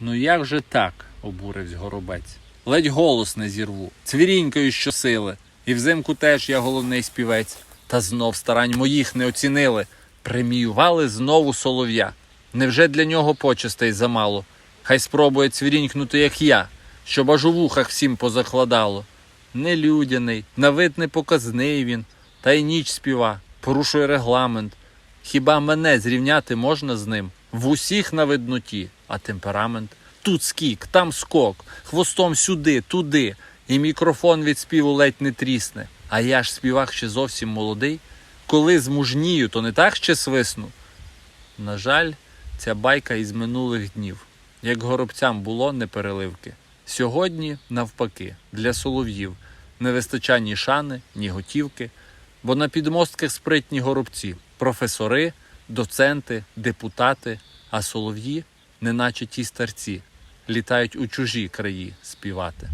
Ну як же так? обурився горобець. Ледь голос не зірву, цвірінькою щосили. І взимку теж я головний співець. Та знов старань моїх не оцінили. Преміювали знову солов'я. Невже для нього почестей замало? Хай спробує цвірінькнути, як я, щоб аж у вухах всім позакладало. Нелюдяний, на вид непоказний він, та й ніч співа, порушує регламент. Хіба мене зрівняти можна з ним? В усіх на видноті, а темперамент тут скік, там скок, хвостом сюди, туди, і мікрофон від співу ледь не трісне. А я ж співак ще зовсім молодий. Коли змужнію, то не так ще свисну. На жаль, ця байка із минулих днів. Як горобцям було не переливки. Сьогодні, навпаки, для солов'їв не вистачає ні шани, ні готівки, бо на підмостках спритні горобці, професори, доценти, депутати, а солов'ї, неначе ті старці, літають у чужі краї співати.